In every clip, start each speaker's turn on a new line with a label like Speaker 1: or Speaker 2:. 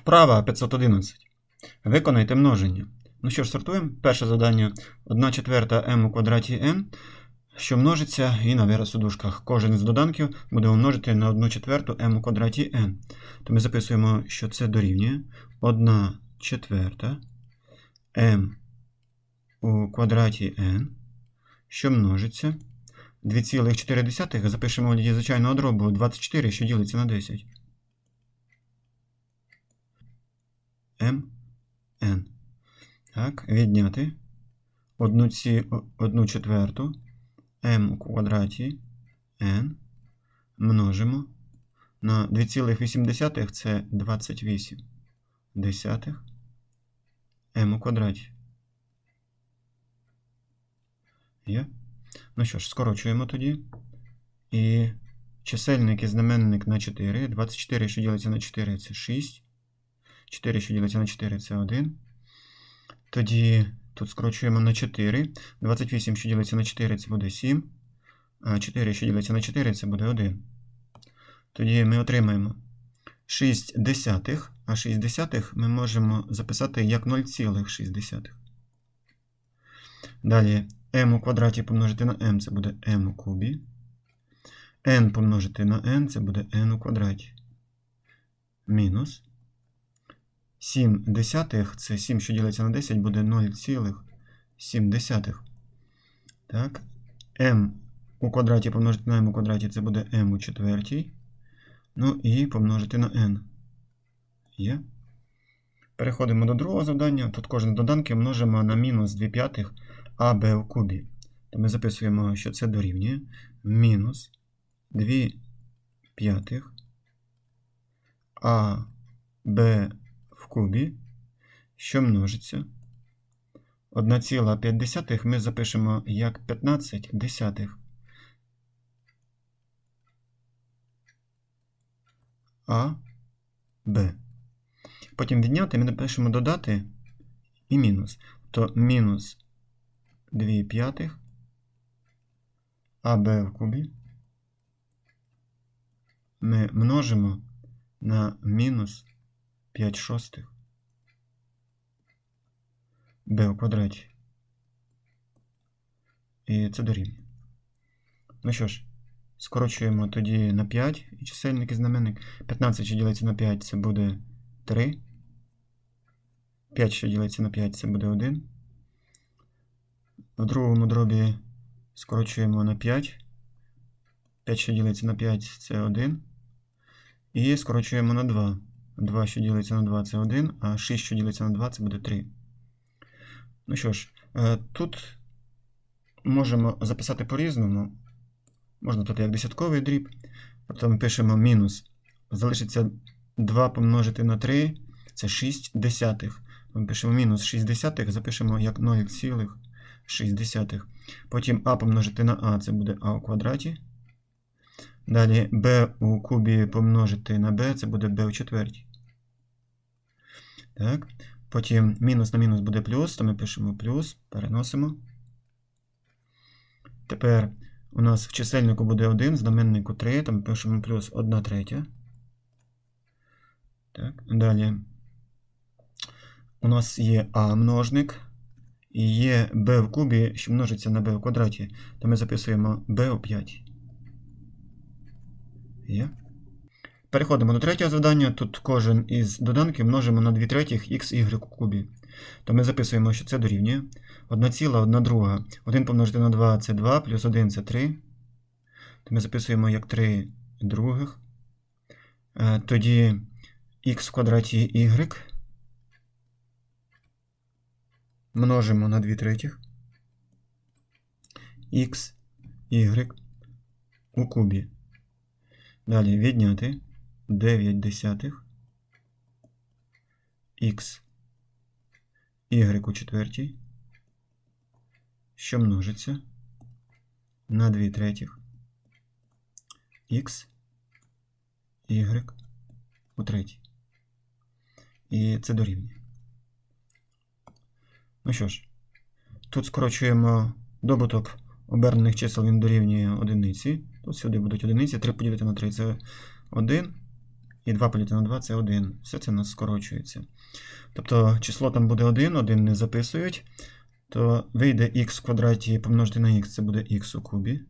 Speaker 1: Вправа 511. Виконайте множення. Ну що ж, сортуємо. Перше завдання 1 четверта m у квадраті n, що множиться і на вираз у дужках. Кожен з доданків буде умножити на 1 четверту m у квадраті n. То ми записуємо, що це дорівнює 1 четверта m у квадраті n, що множиться. 2,4 запишемо в вигляді звичайного дробу 24, що ділиться на 10. N. Так, відняти 1, ці, 1 четверту m у квадраті n множимо на 2,8 це 28 десятих m у квадраті. Є? Ну що ж, скорочуємо тоді. І чисельник і знаменник на 4. 24, що ділиться на 4, це 6. 4, що ділиться на 4, це 1. Тоді тут скорочуємо на 4. 28, що ділиться на 4, це буде 7. А 4, що ділиться на 4, це буде 1. Тоді ми отримаємо 6 десятих, а 6 десятих ми можемо записати як 0,6. Далі m у квадраті помножити на m, це буде m у кубі. n помножити на n, це буде n у квадраті. Мінус. 7 десятих, це 7, що ділиться на 10, буде 0,7. Так. m у квадраті помножити на m у квадраті, це буде m у четвертій. Ну і помножити на n. Є. Переходимо до другого завдання. Тут кожен доданки множимо на мінус 2 п'ятих АБ в кубі. То ми записуємо, що це дорівнює мінус 2 п'ятих АБ в кубі, що множиться. 1,5 ми запишемо як 15 десятих. А, Б. Потім відняти ми напишемо додати і мінус. То мінус 2 п'ятих АБ в кубі ми множимо на мінус 5 шостих Б у квадраті. І це дорівнює. Ну що ж, скорочуємо тоді на 5 і чисельник і знаменник. 15, що ділиться на 5, це буде 3. 5, що ділиться на 5, це буде 1. В другому дробі скорочуємо на 5. 5, що ділиться на 5, це 1. І скорочуємо на 2. 2, що ділиться на 2, це 1, а 6, що ділиться на 2, це буде 3. Ну що ж, е, тут можемо записати по-різному. Можна тут як десятковий дріб. Тобто ми пишемо мінус. Залишиться 2 помножити на 3, це 6 десятих. Ми пишемо мінус 6 десятих, запишемо як 0,6. Потім а помножити на а, це буде а у квадраті. Далі b у кубі помножити на b, це буде b у четвертій. Так. Потім мінус на мінус буде плюс, то ми пишемо плюс, переносимо. Тепер у нас в чисельнику буде 1, в знаменнику 3, то ми пишемо плюс 1 третя. Так, Далі у нас є а множник. І є b в кубі, що множиться на b в квадраті, то ми записуємо b у 5. Є. Переходимо до третього завдання. Тут кожен із доданків множимо на 2 третіх xy у кубі. То ми записуємо, що це дорівнює 1 ціла, 1 друга. 1 помножити на 2 це 2, плюс 1 це 3. То ми записуємо як 3 других. Е, Тоді х в квадраті y множимо на 2 третіх. х, y у кубі. Далі відняти 9 десятих х y у четвертій, що множиться на 2 третіх х y у третій. І це дорівнює. Ну що ж, тут скорочуємо добуток обернених чисел, він дорівнює одиниці. Тут сюди будуть одиниці. 3 поділити на 3 це 1. І 2 поділити на 2 це 1. Все це у нас скорочується. Тобто число там буде 1, 1 не записують. То вийде х в квадраті помножити на х, це буде х у кубі.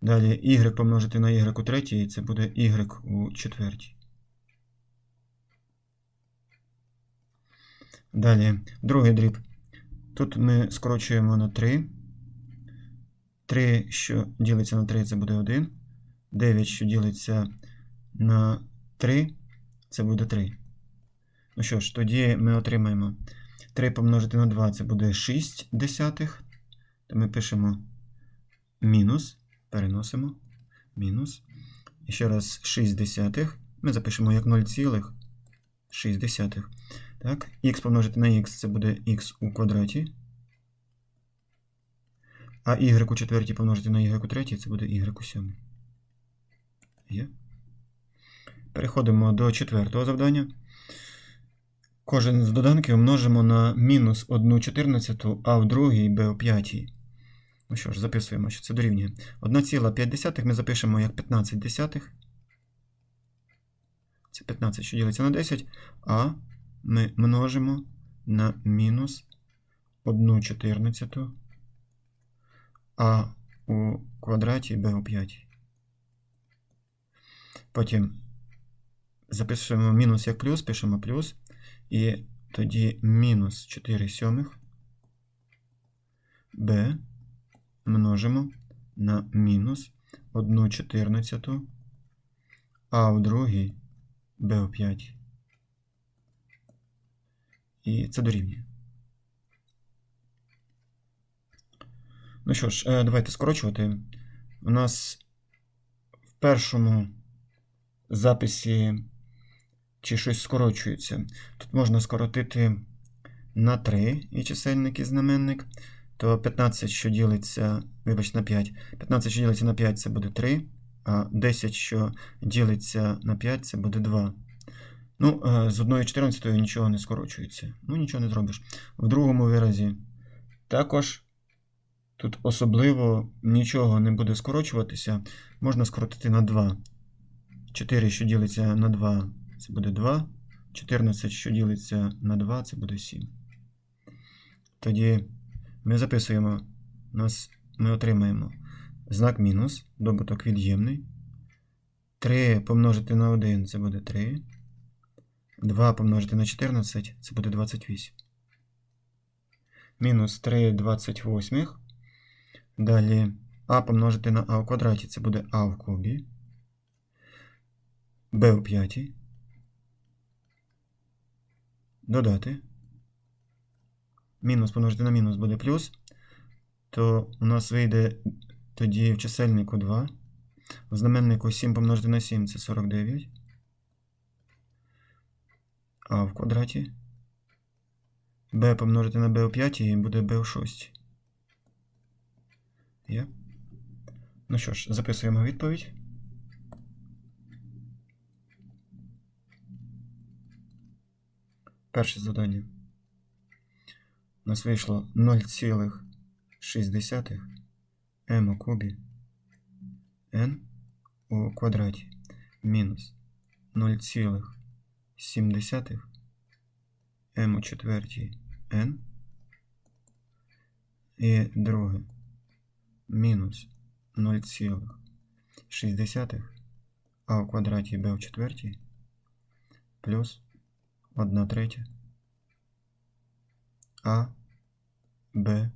Speaker 1: Далі y помножити на y у третій, це буде y у четвертій. Далі, другий дріб. Тут ми скорочуємо на 3. 3, що ділиться на 3, це буде 1. 9, що ділиться на 3, це буде 3. Ну що ж, тоді ми отримаємо 3 помножити на 2, це буде 6 десятих. То ми пишемо мінус, переносимо, мінус. І ще раз 6 десятих. Ми запишемо як 0,6. Так, х помножити на х це буде х у квадраті. А y у четвертій помножити на y у третій це буде y у сьомій. Є. Переходимо до четвертого завдання. Кожен з доданків множимо на мінус 1 чотирнадцяту, а в другій b у. Ну що ж, записуємо, що це дорівнює. 1,5 ми запишемо як 15 десятих. Це 15, що ділиться на 10, а ми множимо на мінус 1 чотирнадцяту, а у квадраті b у 5. Потім записуємо мінус як плюс, пишемо плюс. І тоді мінус 4 сьомих b множимо на мінус 1 чотирнадцяту, а в другій b у 5. І це дорівнює. Ну що ж, е, давайте скорочувати. У нас в першому записі чи щось скорочується. Тут можна скоротити на 3 і чисельник і знаменник. То 15, що ділиться, вибач, на 5. 15, що ділиться на 5, це буде 3. А 10, що ділиться на 5, це буде 2. Ну, е, з 1 14 нічого не скорочується. Ну, нічого не зробиш. В другому виразі також тут особливо нічого не буде скорочуватися. Можна скоротити на 2. 4, що ділиться на 2, це буде 2. 14, що ділиться на 2, це буде 7. Тоді ми записуємо, нас, ми отримаємо знак мінус, добуток від'ємний. 3 помножити на 1 це буде 3. 2 помножити на 14 це буде 28. Мінус 3 28. Далі а помножити на а в квадраті це буде а в кубі. b у п'ятій. Додати. Мінус помножити на мінус буде плюс. То у нас вийде тоді в чисельнику 2. В знаменнику 7 помножити на 7 це 49. А в квадраті. b помножити на b у 5 і буде b у 6. Є. Ну що ж, записуємо відповідь. Перше завдання. У нас вийшло 0,6 m у кубі n у квадраті мінус 0,7 m у четвертій n. І друге мінус 0,6 а у квадраті b у четвертій плюс 1 третя а Б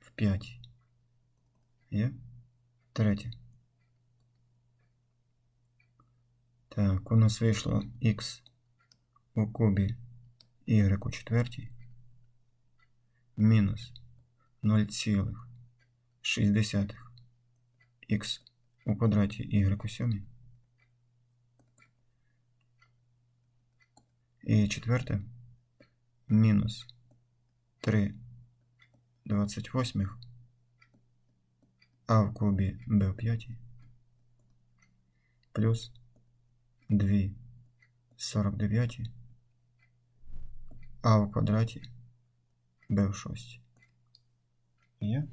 Speaker 1: в 5. Є? Третє. Так, у нас вийшло х у кубі y у четвертій мінус 0,6 х у квадраті y у сьомій. І четверте мінус 3 28 а в кубі b в 5 плюс 2 49 а в квадраті b в 6. Є?